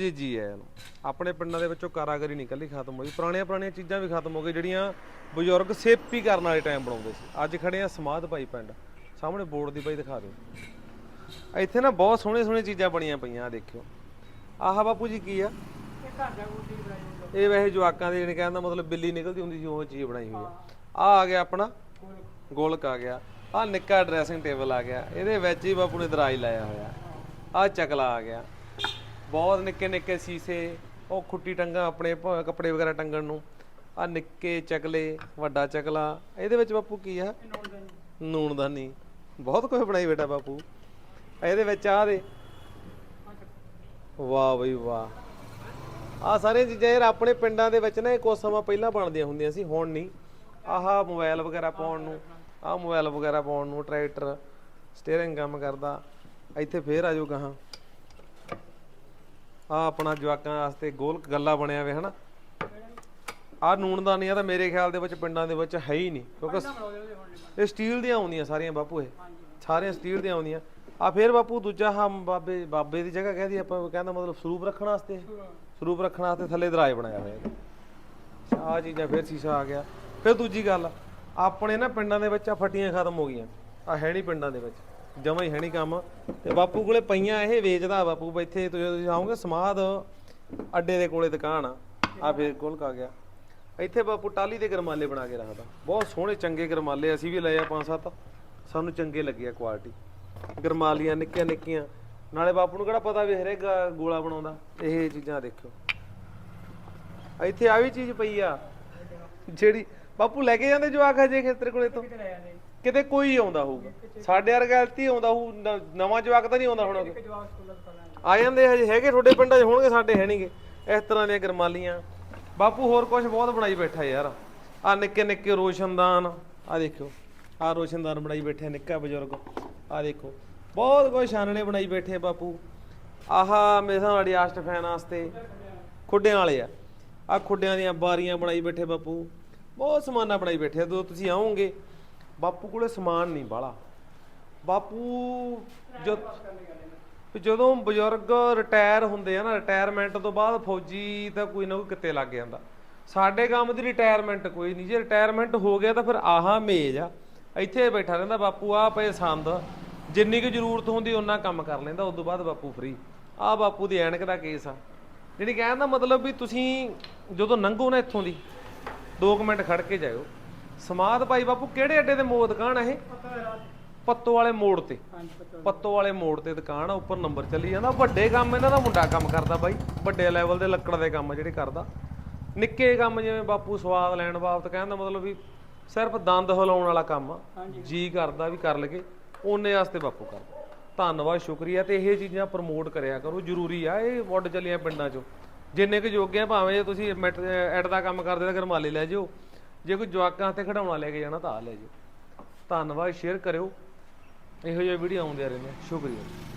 ਜੀ ਜੀ ਹੈ ਆਪਣੇ ਪਿੰਡਾਂ ਦੇ ਵਿੱਚੋਂ ਕਾਰਾਗਰੀ ਨਹੀਂ ਕੱਲੀ ਖਤਮ ਹੋਈ। ਪੁਰਾਣੀਆਂ ਪੁਰਾਣੀਆਂ ਚੀਜ਼ਾਂ ਵੀ ਖਤਮ ਹੋ ਗਈ ਜਿਹੜੀਆਂ ਬਜ਼ੁਰਗ ਸੇਪੀ ਕਰਨ ਵਾਲੇ ਟਾਈਮ ਬਣਾਉਂਦੇ ਸੀ। ਅੱਜ ਖੜੇ ਆ ਸਮਾਧ ਭਾਈ ਪਿੰਡ। ਸਾਹਮਣੇ ਬੋਰਡ ਦੀ ਭਾਈ ਦਿਖਾ ਦਿਓ। ਇੱਥੇ ਨਾ ਬਹੁਤ ਸੋਹਣੇ ਸੋਹਣੇ ਚੀਜ਼ਾਂ ਬਣੀਆਂ ਪਈਆਂ ਆ ਦੇਖਿਓ। ਆਹ ਬਾਪੂ ਜੀ ਕੀ ਆ? ਇਹ ਵੈਸੇ ਜਵਾਕਾਂ ਦੇ ਜਿਹੜੇ ਕਹਿਣ ਦਾ ਮਤਲਬ ਬਿੱਲੀ ਨਿਕਲਦੀ ਹੁੰਦੀ ਸੀ ਉਹ ਚੀਜ਼ ਬਣਾਈ ਹੋਈ ਆ। ਆ ਆ ਗਿਆ ਆਪਣਾ। ਗੋਲਕ ਆ ਗਿਆ। ਆ ਨਿੱਕਾ ਡਰੈਸਿੰਗ ਟੇਬਲ ਆ ਗਿਆ। ਇਹਦੇ ਵਿੱਚ ਹੀ ਬਾਪੂ ਨੇ ਦਰਾਜ ਲਾਇਆ ਹੋਇਆ। ਆ ਚਕਲਾ ਆ ਗਿਆ। ਬਹੁਤ ਨਿੱਕੇ ਨਿੱਕੇ ਸੀਸੇ, ਉਹ ਖੁੱਟੀ ਟੰਗਾ ਆਪਣੇ ਭ- ਕੱਪੜੇ ਵਗੈਰਾ ਟੰਗਣ ਨੂੰ। ਆ ਨਿੱਕੇ ਚਕਲੇ, ਵੱਡਾ ਚਕਲਾ, ਇਹਦੇ ਵਿੱਚ ਬਾਪੂ ਕੀ ਆ? ਨੂਣਦਾਨੀ। ਬਹੁਤ ਕੁਝ ਬਣਾਈ ਬੇਟਾ ਬਾਪੂ। ਇਹਦੇ ਵਿੱਚ ਆ ਦੇ। ਵਾਹ ਬਈ ਵਾਹ। ਆ ਸਾਰੀਆਂ ਚੀਜ਼ਾਂ ਯਾਰ ਆਪਣੇ ਪਿੰਡਾਂ ਦੇ ਵਿੱਚ ਨਾ ਇਹ ਕੁਝ ਸਮਾਂ ਪਹਿਲਾਂ ਬਣਦੀਆਂ ਹੁੰਦੀਆਂ ਸੀ, ਹੁਣ ਨਹੀਂ। ਆਹ ਮੋਬਾਈਲ ਵਗੈਰਾ ਪਾਉਣ ਨੂੰ, ਆਹ ਮੋਬਾਈਲ ਵਗੈਰਾ ਪਾਉਣ ਨੂੰ, ਟਰੈਕਟਰ ਸਟੀਅਰਿੰਗ ਕੰਮ ਕਰਦਾ। ਇੱਥੇ ਫੇਰ ਆ ਜਾਓ ਗਾਹਾਂ ਆ ਆਪਣਾ ਜਵਾਕਾਂ ਵਾਸਤੇ ਗੋਲ ਗੱਲਾ ਬਣਿਆ ਹੋਇਆ ਹਨਾ? ਆ ਨੂਣਦਾਨੀਆਂ ਤਾਂ ਮੇਰੇ ਖਿਆਲ ਦੇ ਵਿੱਚ ਪਿੰਡਾਂ ਦੇ ਵਿੱਚ ਹੈ ਹੀ ਨਹੀਂ ਕਿਉਂਕਿ ਇਹ ਸਟੀਲ ਦੀਆਂ ਆਉਂਦੀਆਂ ਸਾਰੀਆਂ ਬਾਪੂ ਇਹ। ਸਾਰੀਆਂ ਸਟੀਲ ਦੀਆਂ ਆਉਂਦੀਆਂ। ਆ ਫੇਰ ਬਾਪੂ ਦੂਜਾ ਹਮ ਬਾਬੇ ਬਾਬੇ ਦੀ ਜਗ੍ਹਾ ਕਹਦੀ ਆਪਾਂ ਕਹਿੰਦਾ ਮਤਲਬ ਸਰੂਪ ਰੱਖਣ ਵਾਸਤੇ। ਸਰੂਪ ਰੱਖਣ ਵਾਸਤੇ ਥੱਲੇ ਦਰਾਜ ਬਣਾਇਆ ਹੋਇਆ ਆ ਚੀਜ਼ਾਂ ਫੇਰ ਸ਼ੀਸ਼ਾ ਆ ਗਿਆ। ਫਿਰ ਦੂਜੀ ਗੱਲ ਆਪਣੇ ਨਾ ਪਿੰਡਾਂ ਦੇ ਵਿੱਚ ਆ ਫੱਟੀਆਂ ਖਤਮ ਹੋ ਗਈਆਂ। ਆ ਹੈ ਨਹੀਂ ਪਿੰਡਾਂ ਦੇ ਵਿੱਚ। ਜਮਾ ਹੀ ਹੈ ਨਹੀਂ ਕੰਮ। ਤੇ ਬਾਪੂ ਕੋਲੇ ਪਈਆਂ ਇਹ ਵੇਚਦਾ ਬਾਪੂ ਇੱਥੇ ਤੁਸੀਂ ਤੁਸੀਂ ਸਮਾਦ, ਅੱਡੇ ਦੇ ਕੋਲੇ ਦੁਕਾਨ ਆ ਆ ਫੇਰ ਕੋਲ ਕਾ ਗਿਆ। ਇੱਥੇ ਬਾਪੂ ਟਾਲੀ ਦੇ ਗਰਮਾਲੇ ਬਣਾ ਕੇ ਰੱਖਦਾ। ਬਹੁਤ ਸੋਹਣੇ ਚੰਗੇ ਗਰਮਾਲੇ, ਅਸੀਂ ਵੀ ਲਏ ਆ ਪੰਜ ਸੱਤ। ਸਾਨੂੰ ਚੰਗੇ ਲੱਗੇ ਆ ਕੁਆਲਿਟੀ ਗਰਮਾਲੀਆਂ ਨਿੱਕੀਆਂ ਨਿੱਕੀਆਂ। ਨਾਲੇ ਬਾਪੂ ਨੂੰ ਕਿਹੜਾ ਪਤਾ ਵੀ ਹਰੇਕ ਗੋਲਾ ਬਣਾਉਂਦਾ। ਇਹ ਚੀਜ਼ਾਂ ਦੇਖਿਓ। ਇੱਥੇ ਆ ਵੀ ਚੀਜ਼ ਪਈ ਆ। ਜਿਹੜੀ ਬਾਪੂ ਲੈ ਕੇ ਜਾਂਦੇ ਜਵਾਕ ਹਜੇ ਖੇਤਰ ਕੋਲੇ ਤੋਂ? ਕਿਤੇ ਕੋਈ ਆਉਂਦਾ ਹੋਊਗਾ। ਸਾਡੇ ਵਰਗਾ ਗਲਤੀ ਆਉਂਦਾ ਹੋਊ, ਨ- ਨਵਾਂ ਜਵਾਕ ਤਾਂ ਨਹੀਂ ਆਉਂਦਾ ਹੁਣ ਆ ਜਾਂਦੇ ਹਜੇ ਹੈਗੇ ਤੁਹਾਡੇ ਪਿੰਡਾਂ 'ਚ, ਹੋਣਗੇ ਸਾਡੇ ਹੈ ਨਹੀਂਗੇ। ਇਸ ਤਰ੍ਹਾਂ ਦੀਆਂ ਗਰਮਾਲੀਆਂ। ਬਾਪੂ ਹੋਰ ਕੁਝ ਬਹੁਤ ਬਣਾਈ ਬੈਠਾ ਯਾਰ। ਆ ਨਿੱਕੇ ਨਿੱਕੇ ਰੋਸ਼ਨਦਾਨ ਆ ਦੇਖਿਓ। ਆ ਰੋਸ਼ਨਦਾਨ ਬਣਾਈ ਬੈਠੇ ਆ ਨਿੱਕਾ ਬਜ਼ੁਰਗ। ਆ ਦੇਖੋ। ਬਹੁਤ ਕੁਝ ਛਾਨਣੇ ਬਣਾਈ ਬੈਠੇ ਆ ਬਾਪੂ। ਆਹ ਮੇਰੇ ਸਾਹ ਆਸਟ ਫੈਨ ਵਾਸਤੇ ਖੁੱਡਿਆਂ ਵਾਲੇ ਆ। ਆ ਖੁੱਡਿਆਂ ਦੀਆਂ ਬਾਰੀਆਂ ਬਣਾਈ ਬੈਠੇ ਬਾਪੂ। ਬਹੁਤ ਸਮਾਨਾ ਬਣਾਈ ਬੈਠੇ ਆ। ਜਦੋਂ ਤੁਸੀਂ ਆਓਗੇ ਬਾਪੂ ਕੋਲੇ ਸਮਾਨ ਨਹੀਂ ਬਾਲਾ ਬਾਪੂ ਜਦ ਜਦੋਂ ਬਜ਼ੁਰਗ ਰਿਟਾਇਰ ਹੁੰਦੇ ਆ ਨਾ ਰਿਟਾਇਰਮੈਂਟ ਤੋਂ ਬਾਅਦ ਫੌਜੀ ਤਾਂ ਕੋਈ ਨਾ ਕੋਈ ਕਿਤੇ ਲੱਗ ਜਾਂਦਾ। ਸਾਡੇ ਕੰਮ ਦੀ ਰਿਟਾਇਰਮੈਂਟ ਕੋਈ ਨਹੀਂ। ਜੇ ਰਿਟਾਇਰਮੈਂਟ ਹੋ ਗਿਆ ਤਾਂ ਫਿਰ ਆਹਾ ਮੇਜ਼ ਆ। ਇੱਥੇ ਬੈਠਾ ਰਹਿੰਦਾ ਬਾਪੂ ਆ ਪਏ ਸੰਦ। ਜਿੰਨੀ ਕੁ ਜ਼ਰੂਰਤ ਹੁੰਦੀ ਉਹਨਾਂ ਕੰਮ ਕਰ ਲੈਂਦਾ ਉਸ ਤੋਂ ਬਾਅਦ ਬਾਪੂ ਫ੍ਰੀ ਆ ਬਾਪੂ ਦੀ ਐਨਕ ਦਾ ਕੇਸ ਆ। ਜਿਹੜੀ ਕਹਿਣ ਦਾ ਮਤਲਬ ਵੀ ਤੁਸੀਂ ਜਦੋਂ ਲੰਘੋ ਨਾ ਇੱਥੋਂ ਦੀ 2 ਮਿੰਟ ਖੜ ਕੇ ਜਾਇਓ। ਸਮਾਦ ਭਾਈ ਬਾਪੂ ਕਿਹੜੇ ਅੱਡੇ ਤੇ ਮੋੜ ਦੁਕਾਨ ਆ ਇਹ? ਪੱਤੋ ਵਾਲੇ ਮੋੜ ਤੇ। ਪੱਤੋ ਵਾਲੇ। ਮੋੜ ਤੇ ਦੁਕਾਨ ਆ ਉੱਪਰ ਨੰਬਰ ਚੱਲੀ ਜਾਂਦਾ। ਵੱਡੇ ਕੰਮ ਇਹਨਾਂ ਦਾ ਮੁੰਡਾ ਕੰਮ ਕਰਦਾ ਬਾਈ। ਵੱਡੇ ਲੈਵਲ ਦੇ ਲੱਕੜ ਦੇ ਕੰਮ ਜਿਹੜੇ ਕਰਦਾ। ਨਿੱਕੇ ਕੰਮ ਜਿਵੇਂ ਬਾਪੂ ਸਵਾਦ ਲੈਣ ਬਾਬਤ ਕਹਿਣ ਦਾ ਮਤਲਬ ਵੀ ਸਿਰਫ ਦੰਦ ਹਿਲਾਉਣ ਵਾਲਾ ਕੰਮ ਆ। ਜੀ ਕਰਦਾ ਵੀ ਕਰ ਲਗੇ ਉਹਨੇ ਵਾਸਤੇ ਬਾਪੂ ਕਰਦਾ। ਧੰਨਵਾਦ ਸ਼ੁਕਰੀਆ। ਤੇ ਇਹ ਚੀਜ਼ਾਂ ਪ੍ਰਮੋਟ ਕਰਿਆ ਕਰੋ। ਜ਼ਰੂਰੀ ਆ ਇਹ ਵੱਡ ਚੱਲੀਆਂ ਪਿੰਡਾਂ 'ਚੋਂ। ਜਿੰਨੇ ਕੁ ਜੋਗੇ ਆ ਭਾਵੇਂ ਜੇ ਤੁਸੀਂ ਐਡ ਦਾ ਕੰਮ ਕਰਦੇ ਤਾਂ ਗਰਮਾਲੇ ਲੈ ਜਿਓ। ਜੇ ਕੋਈ ਜਵਾਕਾਂ ਤੇ ਖਿਡੌਣਾ ਲੈ ਕੇ ਜਾਣਾ ਤਾਂ ਆ ਲੈ ਜਿਓ। ਧੰਨਵਾਦ ਸ਼ੇਅਰ ਕਰਿਓ। ਇਹੋ ਜਿਹੇ ਵੀਡੀਓ ਆਉਂਦੇ ਰਹਿੰਦੇ ਸ਼ੁਕਰੀਆ।